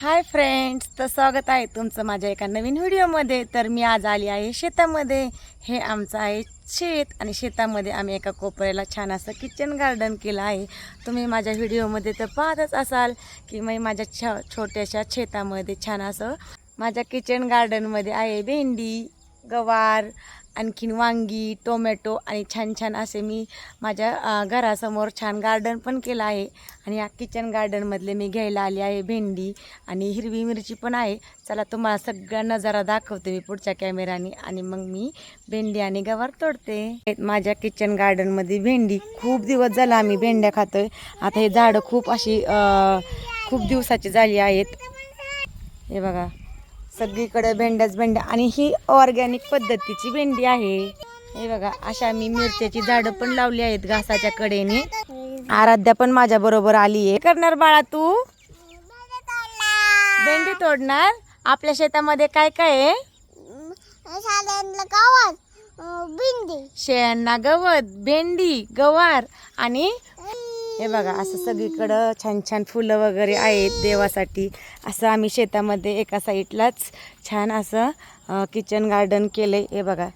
Hi friends तर स्वागत आहे तुमचं माझ्या एका नवीन व्हिडिओमध्ये. तर मी आज आली आहे शेतामध्ये. हे आमचं आहे शेत आणि शेतामध्ये आम्ही एका कोपऱ्याला छान असं किचन गार्डन केलं आहे. तुम्ही माझ्या व्हिडिओमध्ये तर पाहतच असाल की मी माझ्या छ छोट्याशा शेतामध्ये छान असं माझ्या किचन गार्डनमध्ये आहे भेंडी गवार आणखीन वांगी टोमॅटो आणि छान छान असे मी माझ्या घरासमोर छान गार्डन पण केलं आहे. आणि या किचन गार्डनमधले मी घ्यायला आली आहे भेंडी आणि हिरवी मिरची पण आहे. चला तुम्हाला सगळा नजारा दाखवते मी पुढच्या कॅमेराने आणि मग मी भेंडी आणि गवार तोडते. माझ्या किचन गार्डनमध्ये भेंडी खूप दिवस झाला आम्ही भेंड्या खातोय. आता हे झाडं खूप अशी खूप दिवसाची झाली आहेत. हे बघा. सगळीकडे भेंड्याच भेंड्या आणि ही ऑर्गॅनिक पद्धतीची भेंडी आहे. हे बघा अशा मी मिरच्याची झाडं पण लावली आहेत घासाच्या कडेने. आराध्या पण माझ्या बरोबर आली आहे. करणार बाळा तू? भेंडी तोडणार? आपल्या शेतामध्ये काय काय आहे? शेळ्यांना गवत भेंडी गवार आणि हे बघा असं सगळीकडं छान छान फुलं वगैरे आहेत देवासाठी. असं आम्ही शेतामध्ये एका साईडलाच छान असं किचन गार्डन केलंय. हे बघा.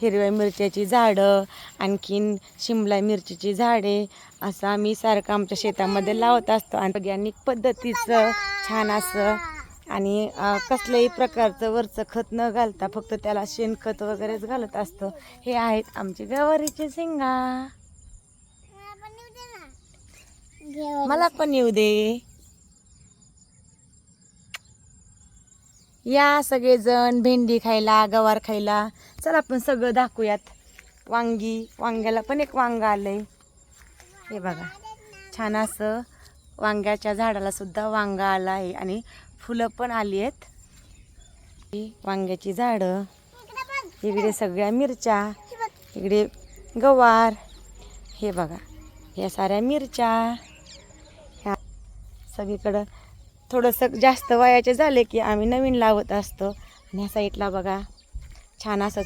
हिरव्या मिरच्याची झाडं आणखीन शिमला मिरचीची झाडे असं आम्ही सारखं आमच्या शेतामध्ये लावत असतो. आणि ऑर्गॅनिक पद्धतीचं छान असं. आणि कसल्याही प्रकारचं वरचं खत न घालता फक्त त्याला शेणखत वगैरेच घालत असतं. हे आहेत आमचे गवारीचे शेंगा मला पण येऊ दे ना घेऊन मला पण येऊ दे. या सगळेजण भेंडी खायला गवार खायला. चला आपण सगळं दाखवूयात. वांगी वांग्याला पण एक वांग आलंय. हे बघा छान असं वांग्याच्या झाडाला सुद्धा वांगा आला आहे आणि फुलं पण आली आहेत. वांग्याची झाडं इकडे सगळ्या मिरच्या इकडे गवार. हे बघा या साऱ्या मिरच्या. सगळीकडं थोडंसं जास्त वयाचे झाले की आम्ही नवीन लावत असतो. आणि ह्या साईडला बघा छान असं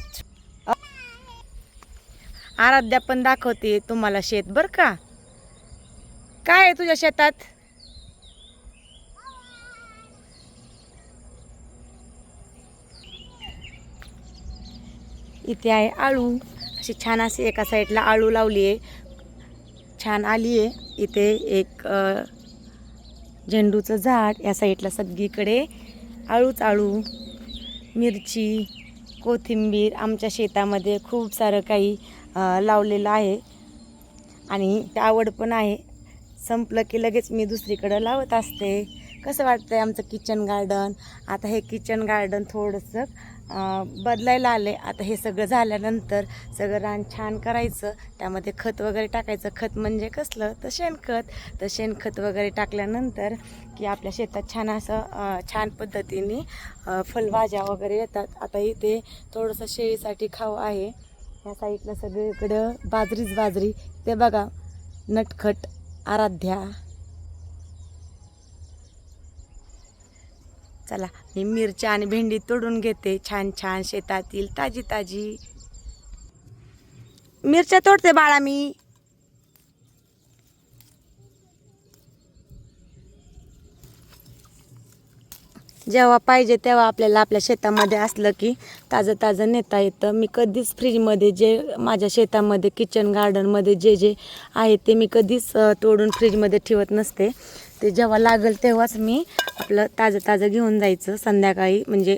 आराध्या पण दाखवते तुम्हाला शेत बरं का? काय आहे तुझ्या शेतात? इथे आहे आळू. अशी छान अशी एका साईडला आळू लावली आहे छान आली आहे इथे एक झेंडूचं झाड या साईडला सगळीकडे आळूच आळू मिरची कोथिंबीर आमच्या शेतामध्ये खूप सारं काही लावलेलं आहे. आणि आवड पण आहे. संपलं की लगेच मी दुसरीकडं लावत असते. कसं वाटतंय आमचं किचन गार्डन आता हे किचन गार्डन थोडंसं बदलायला आले आता हे सगळं झाल्यानंतर सगळं रान छान करायचं. त्यामध्ये खत वगैरे टाकायचं. खत म्हणजे कसलं? तर शेणखत. तर शेणखत वगैरे टाकल्यानंतर की आपल्या शेतात छान असं छान पद्धतीने फलभाज्या फळभाज्या वगैरे येतात. आता इथे थोडंसं शेळीसाठी खाऊ आहे. या साईडला सगळीकडं बाजरीच बाजरी. ते बघा नटखट आराध्या. चला मी मिरच्या आणि भेंडी तोडून घेते. छान छान शेतातील ताजी ताजी. मिरच्या तोडते बाळा मी. जेव्हा पाहिजे तेव्हा आपल्याला आपल्या शेतामध्ये असलं की ताजं ताजं नेता येतं. मी कधीच फ्रीजमध्ये जे माझ्या शेतामध्ये किचन गार्डनमध्ये जे जे आहे ते मी कधीच तोडून फ्रीजमध्ये ठेवत नसते. ते जेव्हा लागेल तेव्हाच मी आपलं ताजं ताजं घेऊन जायचं. संध्याकाळी म्हणजे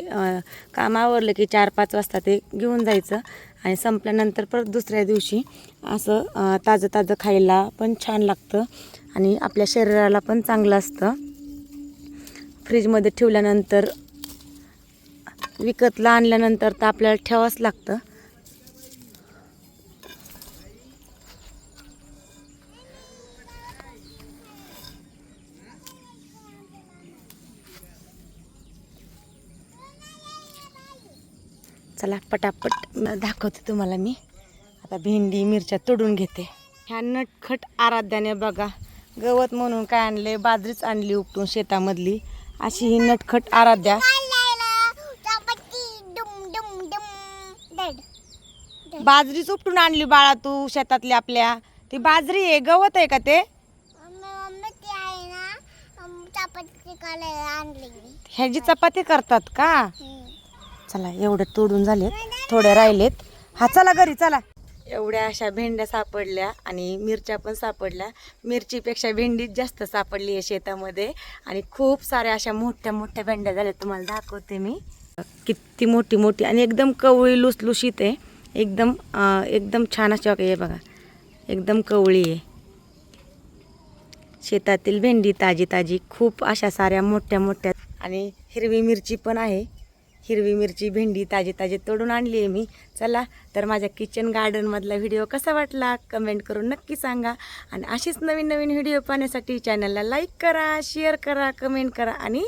काम आवरलं की चार पाच वाजता ते घेऊन जायचं आणि संपल्यानंतर परत दुसऱ्या दिवशी असं ताजं ताजं खायला पण छान लागतं आणि आपल्या शरीराला पण चांगलं असतं. फ्रीजमध्ये ठेवल्यानंतर विकतला आणल्यानंतर तर आपल्याला ठेवावंच लागतं. चला पटापट. दाखवते तुम्हाला मी. आता भेंडी मिरच्या तोडून घेते. ह्या नटखट आराध्याने बघा. गवत म्हणून काय आणले बाजरीच आणली उपटून शेतामधली. अशी ही नटखट आराध्या. चाललेलं बाजरीच उपटून आणली बाळा तू शेतातली आपल्या. ती बाजरी आहे गवत आहे का ते? आणली ह्याची चपाती करतात का? चला एवढे तोडून झालेत थोडे राहिलेत. हा चला घरी चला. एवढ्या अशा भेंड्या सापडल्या आणि मिरच्या पण सापडल्या. मिरचीपेक्षा भेंडीच जास्त सापडली आहे शेतामध्ये. आणि खूप साऱ्या अशा मोठ्या मोठ्या भेंड्या झाल्या तुम्हाला दाखवते मी. किती मोठी मोठी आणि एकदम कवळी लुसलुशीत आहे. एकदम एकदम छान अशा हे बघा. एकदम कवळी आहे. शेतातील भेंडी ताजी ताजी खूप अशा साऱ्या मोठ्या मोठ्या. आणि हिरवी मिरची पण आहे. हिरवी मिरची भेंडी ताजे ताजे तोडून आणली आहे मी. चला तर माझ्या किचन गार्डनमधला व्हिडिओ कसा वाटला कमेंट करून नक्की सांगा. आणि अशीच नवीन नवीन व्हिडिओ पाहण्यासाठी चॅनलला लाईक करा शेअर करा कमेंट करा आणि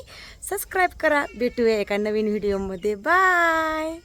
सबस्क्राईब करा. भेटूया एका नवीन व्हिडिओमध्ये बाय